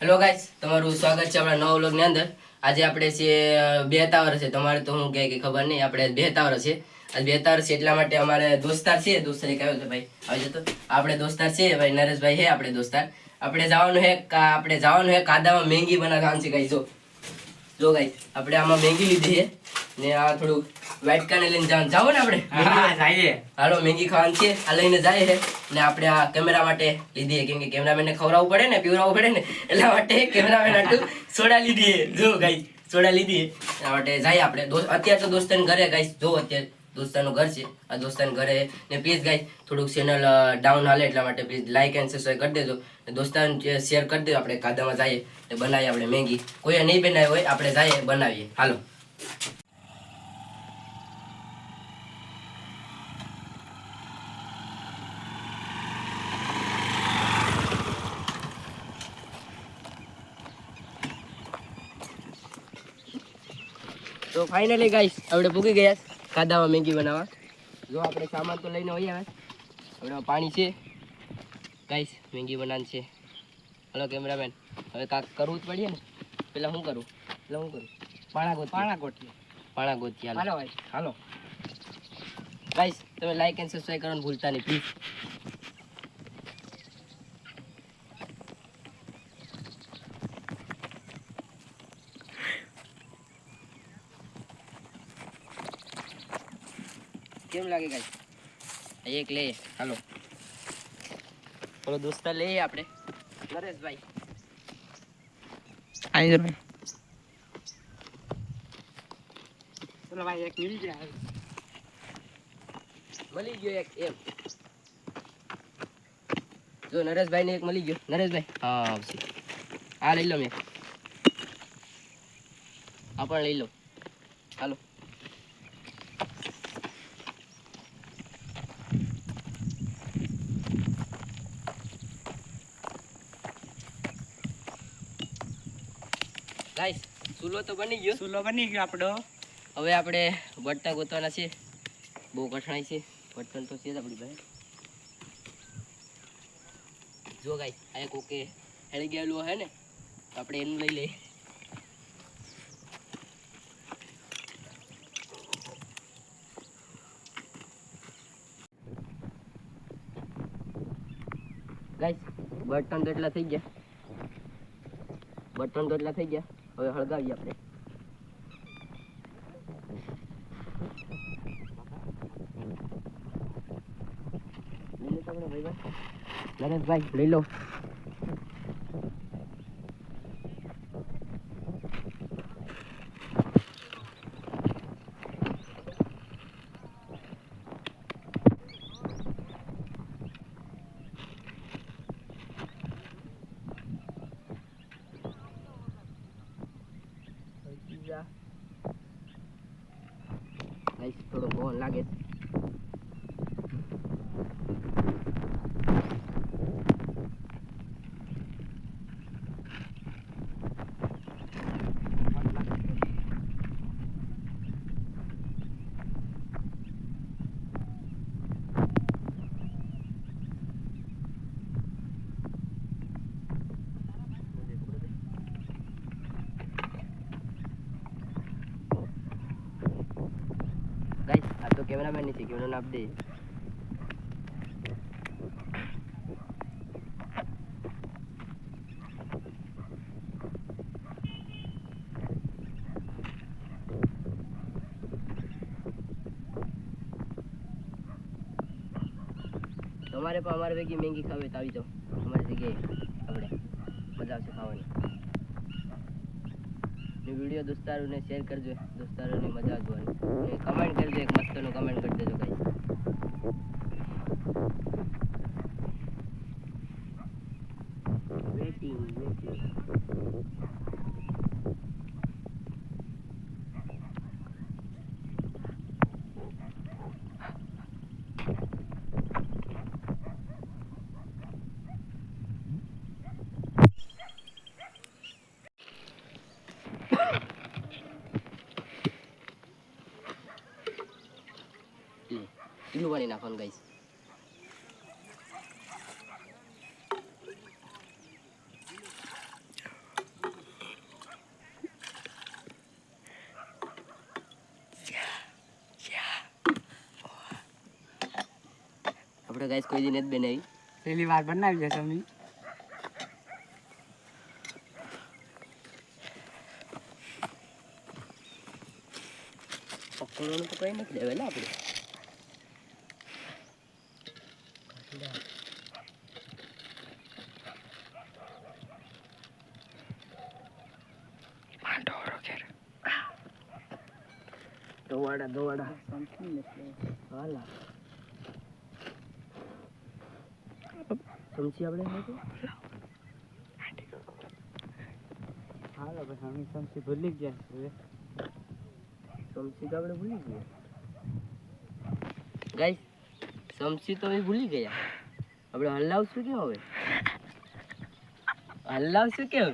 Hello guys તમારું સ્વાગત છે આપણા નવા વ્લોગની અંદર. આજે આપણે છે બેતાવર છે. તમારે તો હું કહે કે ખબર નહીં. આપણે બેતાવર છે. આજે બેતાવર છે એટલા માટે અમારે દોસ્તાર છે. દોસ્તાર એક છે, ભાઈ. આવી જતો. આપણે દોસ્તાર છે ભાઈ, નરેશભાઈ હે આપણે દોસ્તાર. આપણે જવાનું હે આપણે જવાનું હે કાદામાં મેંગી બનાવવાનું છે ગાઈ જો ગાઈ આપણે આમાં મેંગી લીધી છે. ને આ થોડું વ્હાઈટ કાને લઈને જવાનું જાવ ને આપણે. જઈએ હાલો મેગી ખાવાની છે. આ લઈને જાય છે. ને આપણે આ કેમેરા માટે લીધી છે. કેમ કે કેમેરામેનને ખવડાવવું પડે ને પીવડાવવું પડે ને એટલા માટે કેમેરામેન આટલું સોડા લીધી છે. જો ગાઈ સોડા લીધી છે. એના માટે જાય આપણે. અત્યારે તો દોસ્તને ઘરે ગાઈસ જો અત્યારે દોસ્તાનું ઘર છે. આ દોસ્તાનું ઘરે ને પ્લીઝ ગાઈ થોડુંક ચેનલ ડાઉન હાલે એટલા માટે પ્લીઝ લાઇક એન્ડ સબસ્ક્રાઈબ કરી દેજો. દોસ્તાને શેર કરી દેજો, આપણે કાદામાં જઈએ ને બનાવીએ આપણે મેગી. કોઈએ નહીં બનાવી હોય, આપણે જઈએ, બનાવીએ. હાલો. તો ફાઇનલી ગાઈસ આપણે ભૂગી ગયા. કાદામાં મેગી બનાવવા. જો આપણે સામાન તો લઈને આવી આવે આપણે પાણી છે. ગાઈસ મેગી બનાવવાની છે. હલો કેમેરામેન હવે કાંક કરવું જ પડીએ ને. પેલા શું કરું? પેલા શું કરું? પાણા ગોત પાણા ગોત હાલો હાલો ગાઈસ તમે લાઈક એન્ડ સબસ્ક્રાઈબ કરવાનું ભૂલતા નહીં પ્લીઝ કેમ લાગે ગાઈ એક લે હાલો. બોલો દોસ્ત લઈએ આપણે. નરેશભાઈ. ચલો ભાઈ. એક મિલી જાય મળી ગયો એક એમ. જો નરેશભાઈ ને એક મળી ગયો. નરેશભાઈ. હા આવશે. આ લઈ લો મેં. આ પણ લઈ લો. હાલો. ગાઈસ ચૂલો તો બની ગયો. ચૂલો બની ગયો આપણો. હવે આપણે બટ્ટા ગોતવાના છે બહુ કઠણાઈ છે. બટન તો છે જ આપણી પાસે. જો ગાઈ આ એક ઓકે હેળી ગયેલું હે ને તો આપણે એનું લઈ લઈએ. ગાઈસ બટન તો એટલા થઈ ગયા. બટન તો એટલા થઈ ગયા. હવે હળગાવીએ આપણે. લઈ લો તમને ભાઈ. નરેશભાઈ લઈ લો. ગાઈસ થોડો પવન લાગે છે ગાઈસ ની છે કેમેરા નાપ દે તમારે પણ અમારે ભેગી મેંગી ખાવે તો આવી જાઓ. અમારી જગ્યાએ આપણે. મજા આવશે ખાવાની. ને વીડિયો દોસ્તારોને શેર કરજો. દોસ્તારોને મજા જોવાની કમેન્ટ કરજો, એક મસ્તનો કમેન્ટ કરી દેજો ભાઈ. મીઠું પાણી નાખવાનું ગાઈશ આપણે ગાઈસ કોઈ દિન જ બનાવી. પેલી વાર બનાવી જશે અમે પકડવાનું તો કઈ નથી લેવાય ને આપણે. દોવાડા હાલા. ચમચી આપણે? હાલો, પછી અમે સમસી ભૂલી ગયા હવે. સમસી તો આપણે ભૂલી ગયા. ગાઈસ સમસી તો અમે ભૂલી ગયા. આપણે હલાવશું કેમ હવે? હલાવશું કેમ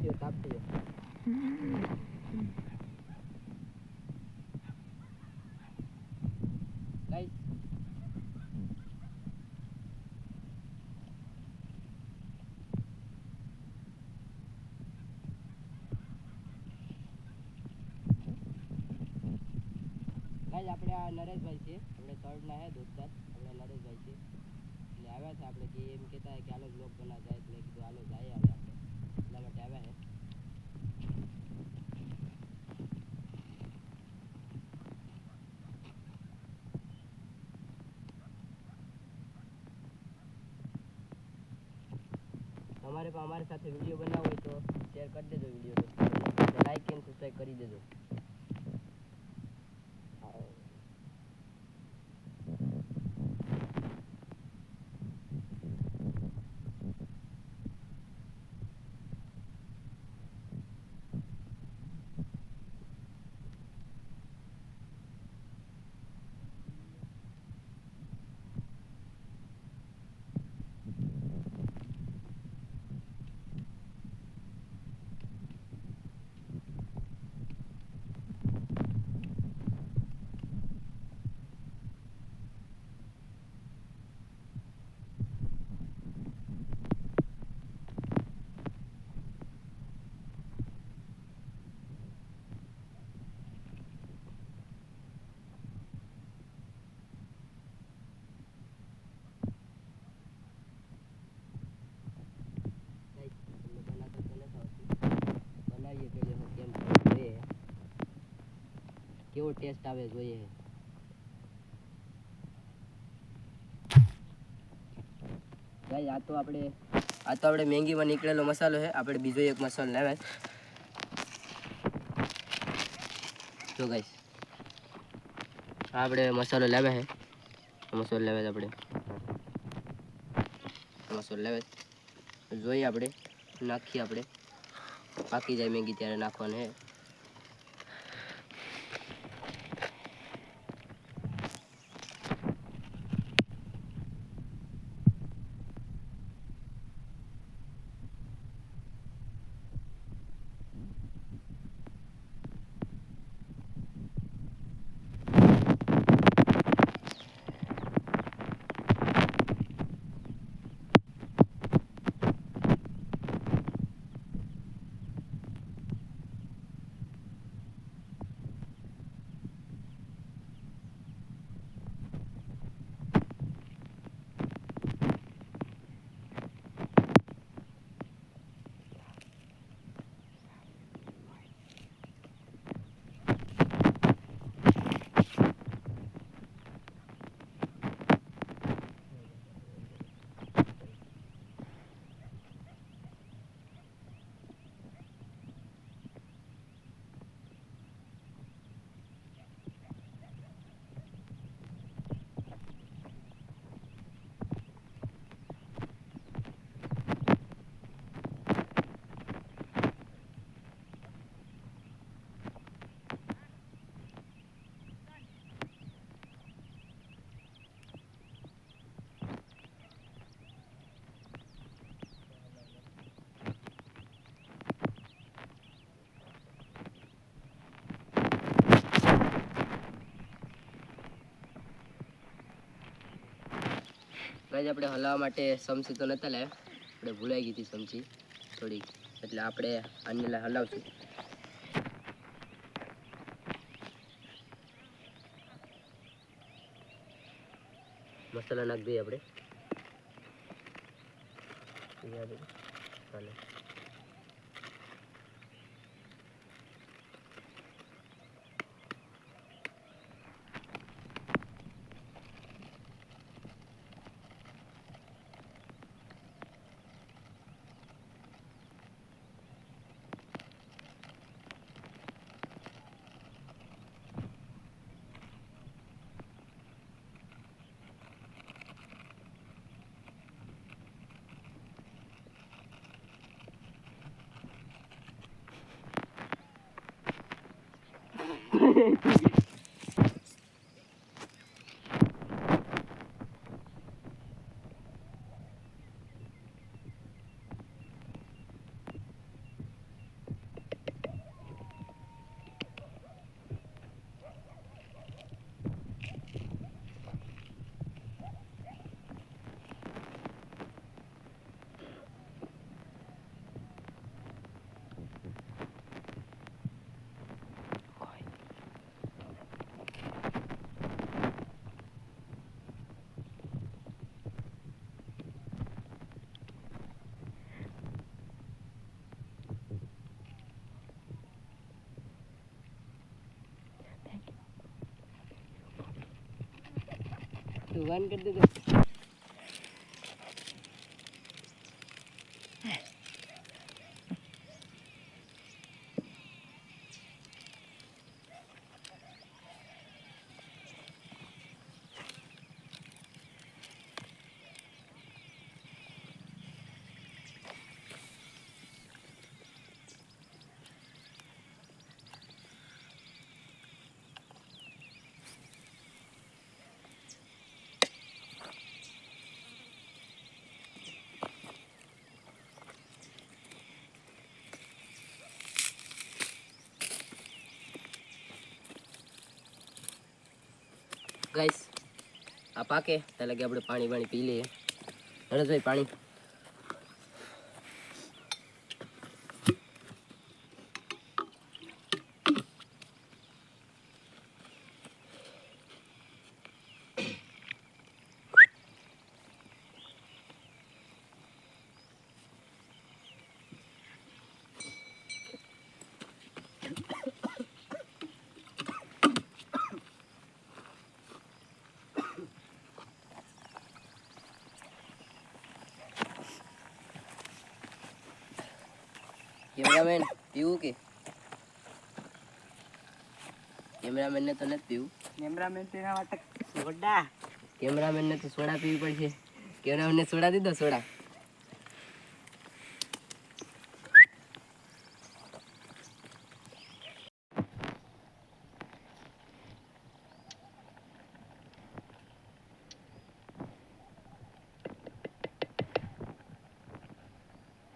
ગાઈસ તાપ્યો તાપ્યો ગાઈસ ગાઈસ આપણે આ નરેશભાઈ છે આપણે થર્ડના હે, દોસ્તાર. આપણે નરેશભાઈ છે એટલે આવ્યા છે આપણે કે એમ કહેતા હોય કે હાલો બ્લોગ બના જાય એટલે કીધું, હાલો જાય હવે આપણે એટલા માટે આવ્યા છે તમારે અમારી સાથે વીડિયો બનાવવો હોય તો શેર કરી દેજો વીડિયો લાઈક એન્ડ સબસ્ક્રાઈબ કરી દેજો હા. Guys, તમને બનાવતા તો નથી આવડતું. બનાવીએ જોઈએ હવે કેમ થાય જોઈએ કેવો ટેસ્ટ આવે જોઈએ ગાઈ આ તો આપણે આ તો આપણે મેંગીમાં નીકળેલો મસાલો છે આપણે બીજો એક મસાલો લેવા જો ગાઈસ આ આપણે મસાલો લેવા છે આ મસાલો લેવા છે આપણે આ મસાલો લેવા છે. જોઈએ આપણે નાખીએ આપણે પાકી જાય મેગી ત્યારે નાખવાનું હે ગાઈસ આપણે હલાવવા માટે સમસી તો નતા લાવ્યા. આપણે ભૂલાઈ ગઈ હતી સમસી થોડીક. એટલે આપણે આને હલાવશું. મસાલા નાખ દઈએ આપણે. Gracias. વાન કરી દેતો આ પાકે ત્યાં લગે આપણે પાણી વાણી પી લઈએ. નરેશભાઈ પાણી કેમેરામેન પીવું કે કેમેરામેન ને તો નથી પીવું. કેમેરામેન તેના માટે સોડા. કેમેરામેન ને તો સોડા પીવી પડશે. કેમેરામેન ને સોડા દીધો સોડા.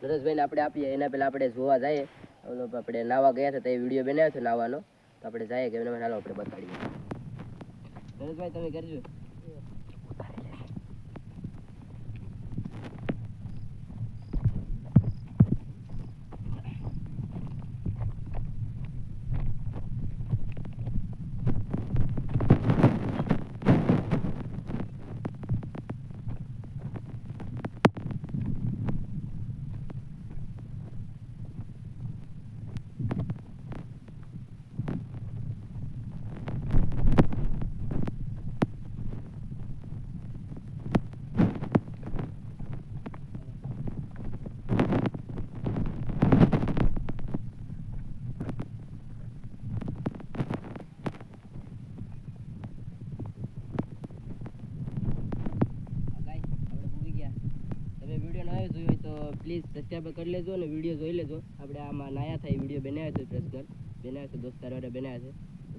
નરેશભાઈને આપણે આપીએ એના પહેલાં આપણે જોવા જઈએ. ઓલો આપણે નાવા ગયા હતા તે વીડિયો બનાવ્યો હતો નાવાનો. આપણે જઈએ કે હાલો આપણે બતાડીએ. નરેશભાઈ તમે કરજો ગાઈસ આપણે ભૂલી ગયા તમે વીડિયો ના જોયો હોય તો પ્લીઝ સબસ્ક્રાઈબ કરી લેજો અને વીડિયો જોઈ લેજો. આપણે આમાં નાયા થાય વીડિયો બનાવ્યો છે પ્રશ્ન. બનાવ્યો છે, દોસ્તાર વાળા બનાવ્યા છે.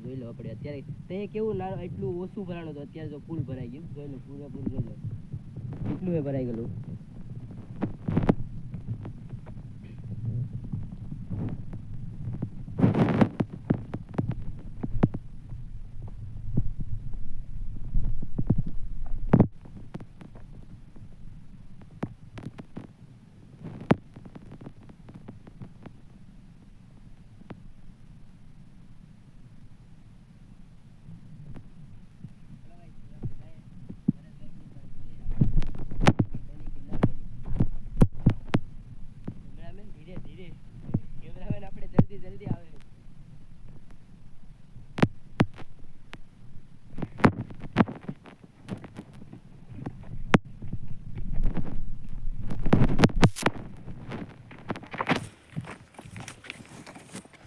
જોઈ લો આપણે અત્યારે. તે કેવું નાનું એટલું ઓછું ભરાણું હતું. અત્યારે જો ફૂલ ભરાઈ ગયું. જોઈ લો, પૂરેપૂરું જોઈ લો. એટલું એ ભરાઈ ગયેલું?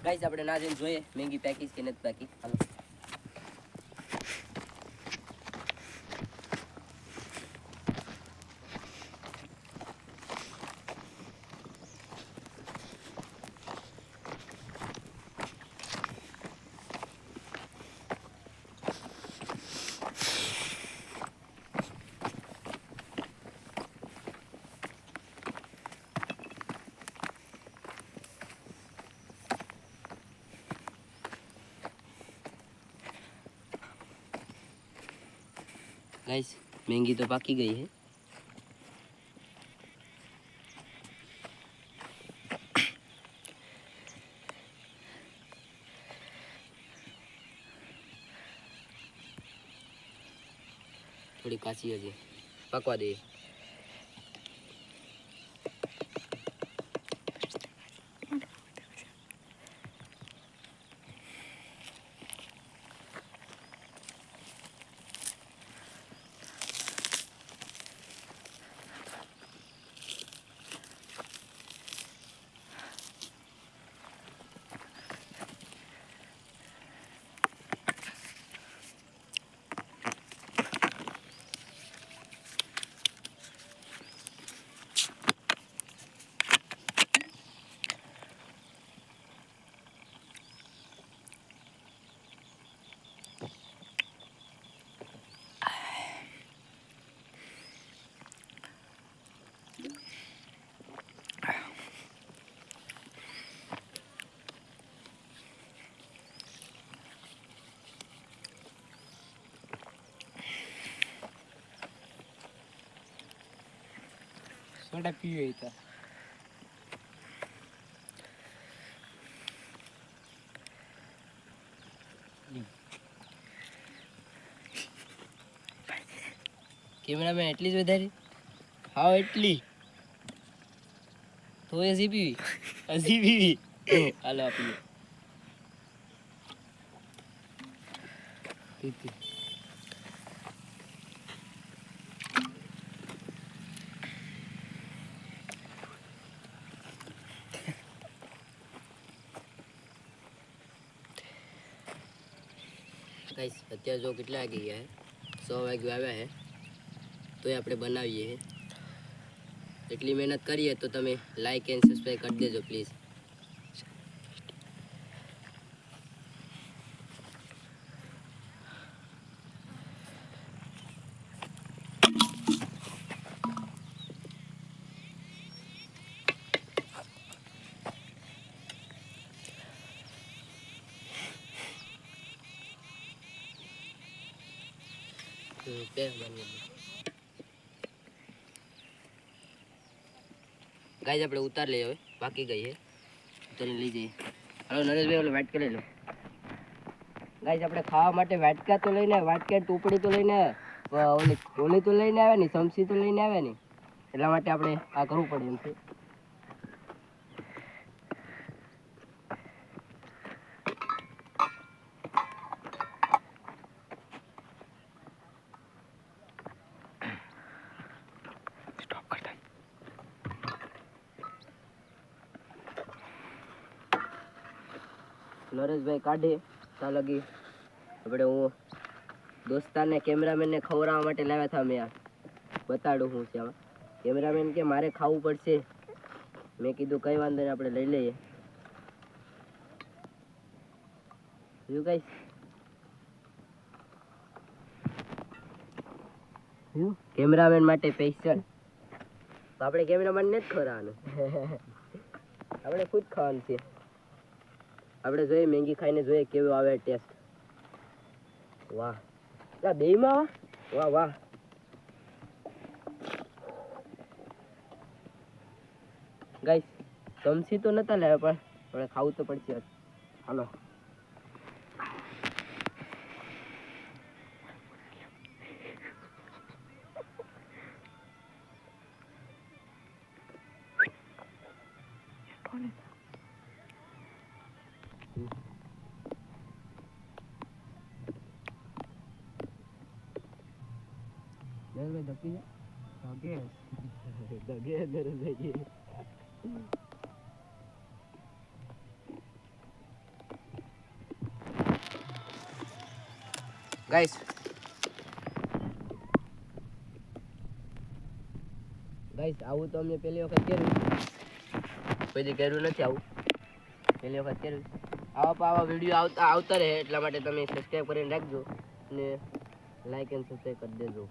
ગાઈસ આપણે ના જઈને જોઈએ. મેંગી પેકેજ કે નથી પેકી હાલો ગાઈસ મેંગી તો પાકી ગઈ હે થોડી કાચી હજી પકવા દઈએ સોડા પીવે તો. કેમેરામેન એટલી જ વધારી? હા, એટલી. તો એ હજી પીવી. હજી પીવી. હાલો આપીએ પીતી ગાઈસ, અત્યારે જો કેટલા વાગી ગયા સો વાગ્યું આવ્યા છે તોય આપણે બનાવીએ એટલી મહેનત કરીએ તો તમે લાઈક એન્ડ સબસ્ક્રાઈબ કરી દેજો પ્લીઝ ગાઈસ, આપણે ઉતાર લઈએ હવે. બાકી ગઈ છે ઉતારી લઈ જઈએ. હાલો, નરેશભાઈ, ઓલો વાટકા લઈ લો. ગાઈસ, આપણે ખાવા માટે વાટકા તો લઈને વાટકા ટોપડી તો લઈને ઓલી ઓલી તો લઈને આવ્યા ને સમસી તો લઈને આવ્યા ને એટલા માટે આપણે આ કરવું પડે એમ છે. નરેશભાઈ કાઢે ત્યાં લગી. આપણે હું દોસ્તારને કેમેરામેનને ખવડાવવા માટે લાવ્યા હતા મેં બતાડું હું છે કેમેરામેન કે મારે ખાવું પડશે. મેં કીધું કઈ વાંધો નહીં, આપણે લઈ લઈએ. યુ ગાઈસ કેમેરામેન માટે સ્પેશિયલ તો આપણે કેમેરામેન ને જ ખવડાવવાનું. આપણે ખુદ ખાવાનું છે. આપણે જોઈએ મેંગી ખાઈને જોઈએ કેવું આવે ટેસ્ટ વાહ. આ બેયમાં વાહ વાહ. ગાઈસ ગમસી તો નતા લેવા, પણ આપણે ખાવું તો પડશે. આજ. the dagya. Dagya. Dagya there is a Guys. Guys આવું તો અમને પહેલી વખત કર્યું કોઈ કર્યું નથી આવું પહેલી વખત કર્યું આવા આવા વિડીયો આવતા આવતા રહે એટલા માટે તમે સબસ્ક્રાઈબ કરીને રાખજો અને લાઈક એન્ડ સબસ્ક્રાઈબ કરી દેજો